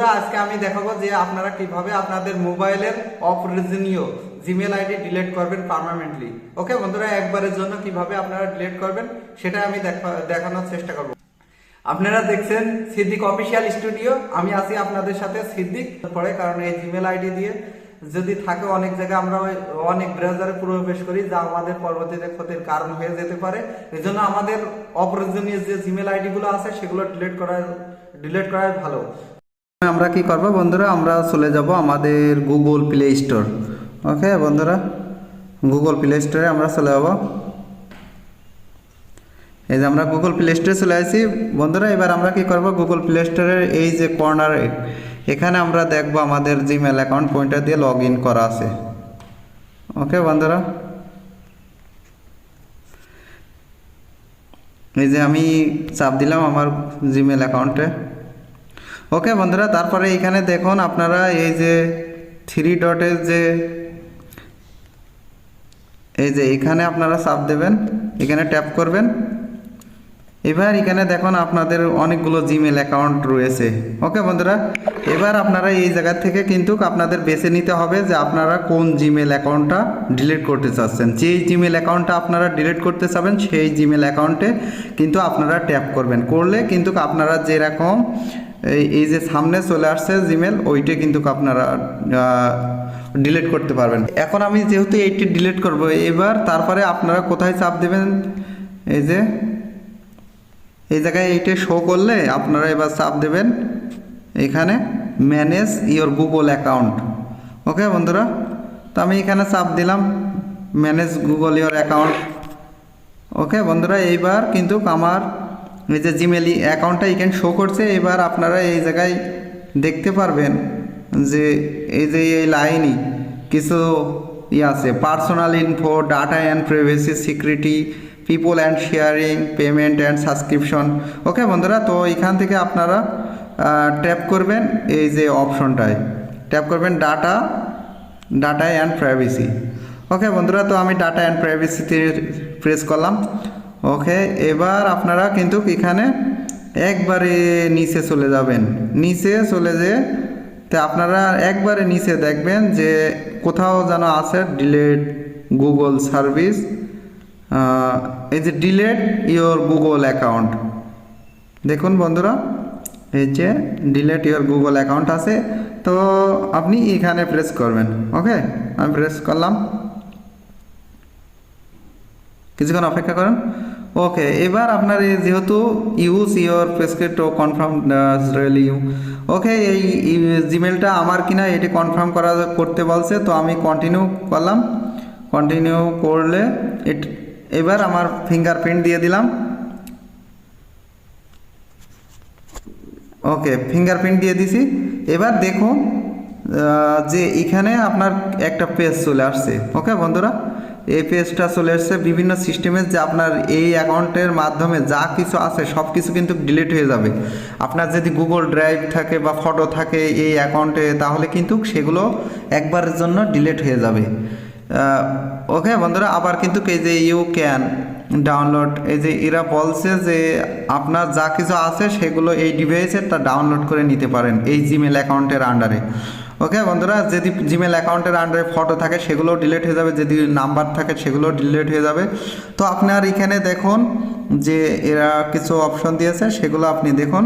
বন্ধুরা, আজকে আমি দেখাবো যে আপনারা কীভাবে আপনাদের মোবাইলের অপ্রয়োজনীয় জিমেল আইডি ডিলিট করবেন পার্মানেন্টলি ওকে বন্ধুরা, একবারের জন্য কীভাবে আপনারা ডিলেট করবেন, সেটা আমি দেখা- দেখানোর চেষ্টা করব। আপনারা দেখছেন সিদ্দিক অফিসিয়াল স্টুডিও। আমি আছি আপনাদের সাথে সিদ্দিক। পরে কারণ এই জিমেল আইডি দিয়ে যদি থাকে অনেক জায়গায় আমরা অনেক ব্রাউজারে প্রবেশ করি, যা আমাদের পরবর্তীতে ক্ষতির কারণ হয়ে যেতে পারে। এই জন্য আমাদের অপ্রয়োজনীয় যে জিমেল আইডি গুলো আছে, সেগুলো ডিলিট করা, ডিলিট করাই ভালো। আমরা কি করব বন্ধুরা? আমরা চলে যাব আমাদের গুগল প্লে স্টোর ওকে বন্ধুরা? গুগল প্লে স্টোরে আমরা চলে যাব। এই যে আমরা গুগল প্লে স্টোরে চলে আসি। বন্ধুরা, এবার আমরা কি করব? গুগল প্লে স্টোরের এই যে কর্নার এখানে আমরা দেখব আমাদের জিমেল অ্যাকাউন্ট পয়েন্টার দিয়ে লগ ইন করা আছে। ওকে বন্ধুরা? এই যে আমি চাপ দিলাম আমার জিমেল অ্যাকাউন্টে ওকে বন্ধুরা, তারপরে এখানে দেখুন আপনারা এই যে থ্রি ডটের যে, এই যে এখানে আপনারা চাপ দেবেন, এখানে ট্যাপ করবেন। এবার এখানে দেখুন আপনাদের অনেকগুলো জিমেল অ্যাকাউন্ট রয়েছে। ওকে বন্ধুরা, এবার আপনারা এই জায়গা থেকে কিন্তু আপনাদের বেছে নিতে হবে যে আপনারা কোন জিমেল অ্যাকাউন্টটা ডিলিট করতে চাচ্ছেন। যেই জিমেল অ্যাকাউন্টটা আপনারা ডিলিট করতে চাবেন, সেই জিমেল অ্যাকাউন্টে কিন্তু আপনারা ট্যাপ করবেন। করলে কিন্তু আপনারা যেরকম এই এই যে সামনে চলে আসছে জিমেল ওইটা কিন্তু আপনারা ডিলিট করতে পারবেন। এখন আমি যেহেতু এইটি ডিলিট করব, এবার তারপরে আপনারা কোথায় চাপ দেবেন? এই যে, এই জায়গায় এইটা শো করলে আপনারা এবার চাপ দেবেন। এখানে manage your Google account okay বন্ধুরা? তো আমি এখানে চাপ দিলাম manage Google your account okay বন্ধুরা, এইবার কিন্তু আমার যে জিমেল অ্যাকাউন্টটা এখানে শো করছে, এবার আপনারা এই জায়গায় দেখতে পারবেন যে এই যে এই লাইনই কিছু ই আছে personal info data and privacy security people and sharing payment and subscription okay বন্ধুরা, তো এখান থেকে আপনারা ট্যাপ করবেন এই যে অপশনটায় ট্যাপ করবেন data data and privacy okay বন্ধুরা, তো আমি ডাটা অ্যান্ড প্রাইভেসিতে প্রেস করলাম। ওকে এবার আপনারা কিন্তু এখানে একবারে নিচে চলে যাবেন। নিচে চলে যে তো আপনারা একবারে নিচে দেখবেন যে কোথাও যেন আছে ডিলেট গুগল সার্ভিস এই যে ডিলেট ইওর গুগল অ্যাকাউন্ট দেখুন বন্ধুরা, এই যে ডিলেট ইওর গুগল অ্যাকাউন্ট আছে, তো আপনি এখানে প্রেস করবেন। ওকে আমি প্রেস করলাম। কিছুক্ষণ অপেক্ষা করেন। ওকে, এবার আপনার যেহেতু use your prescript oh confirm really you okay, এই জিমেলটা আমার কিনা, এটি কনফার্ম করা করতে বলছে, তো আমি কন্টিনিউ করলাম। কন্টিনিউ করলে এবার আমার ফিঙ্গারপ্রিন্ট দিয়ে দিলাম। ওকে ফিঙ্গারপ্রিন্ট দিয়ে দিছি। এবার দেখুন যে এখানে আপনার একটা পেজ চলে আসছে। ওকে, বন্ধুরা? এই পেজটা চলে আসছে বিভিন্ন সিস্টেমে যে আপনার এই অ্যাকাউন্টের মাধ্যমে যা কিছু আছে, সব কিছু কিন্তু ডিলিট হয়ে যাবে। আপনার যদি গুগল ড্রাইভ থাকে বা ফটো থাকে এই অ্যাকাউন্টে তাহলে কিন্তু সেগুলো একবারের জন্য ডিলিট হয়ে যাবে। ওকে বন্ধুরা, আবার কিন্তু এই যে ইউ ক্যান ডাউনলোড এই যে এরা বলছে যে আপনার যা কিছু আছে, সেগুলো এই ডিভাইসে তা ডাউনলোড করে নিতে পারেন এই জিমেল অ্যাকাউন্টের আন্ডারে ওকে বন্ধুরা, যদি জিমেল অ্যাকাউন্টের আন্ডারে ফটো থাকে, সেগুলোও ডিলিট হয়ে যাবে। যদি নাম্বার থাকে, সেগুলোও ডিলিট হয়ে যাবে। তো আপনার এখানে দেখুন যে এরা কিছু অপশন দিয়েছে, সেগুলো আপনি দেখুন।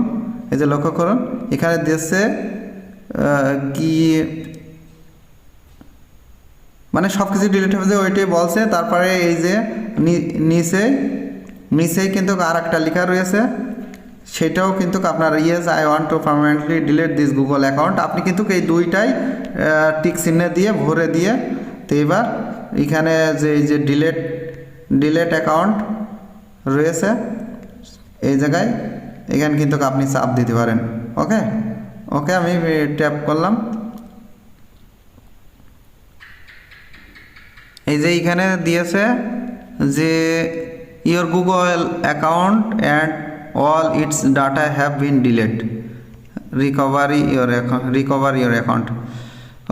এই যে লক্ষ্য করুন, এখানে দিয়েছে কি মানে সব কিছু ডিলিট হবে যে ওইটাই বলছে। তারপরে এই যে নিচে, নিচেই কিন্তু আর একটা লেখা রয়েছে। সেটাও কিন্তু আপনার yes I want to permanently delete this Google account আপনি কিন্তু এই দুইটাই টিক চিহ্নে দিয়ে, ভরে দিয়ে, তো এবার এখানে যে, এই যে ডিলেট ডিলেট অ্যাকাউন্ট রয়েছে, এই জায়গায় এখানে কিন্তু আপনি চাপ দিতে পারেন। ওকে ওকে আমি ট্যাপ করলাম। এই যে এখানে দিয়েছে যে your Google account and all its data have been delete recovery your recover your account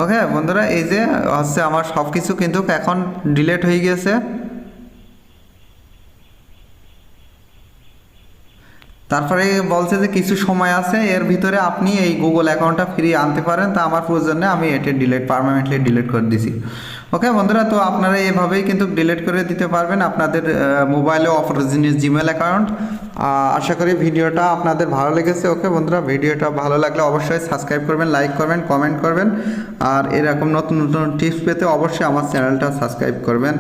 okay বন্ধুরা, এই যে হচ্ছে আমার সব কিছু কিন্তু এখন ডিলেট হয়ে গেছে। তারপরে বলছে যে কিছু সময় আছে, এর ভিতরে আপনি এই গুগল অ্যাকাউন্টটা ফ্রি আনতে পারেন। তা আমার প্রয়োজনে আমি এটা ডিলেট পারমানেন্টলি ডিলিট করে দিছি। ওকে বন্ধুরা, তো আপনারা এভাবেই কিন্তু ডিলিট করে দিতে পারবেন আপনাদের মোবাইলে অপরজিনিস জিমেল অ্যাকাউন্ট আশা করি ভিডিওটা আপনাদের ভালো লেগেছে। ওকে বন্ধুরা, ভিডিওটা ভালো লাগলে অবশ্যই সাবস্ক্রাইব করবেন লাইক করবেন কমেন্ট করবেন। আর এরকম নতুন নতুন টিপস পেতে অবশ্যই আমার চ্যানেলটা সাবস্ক্রাইব করবেন।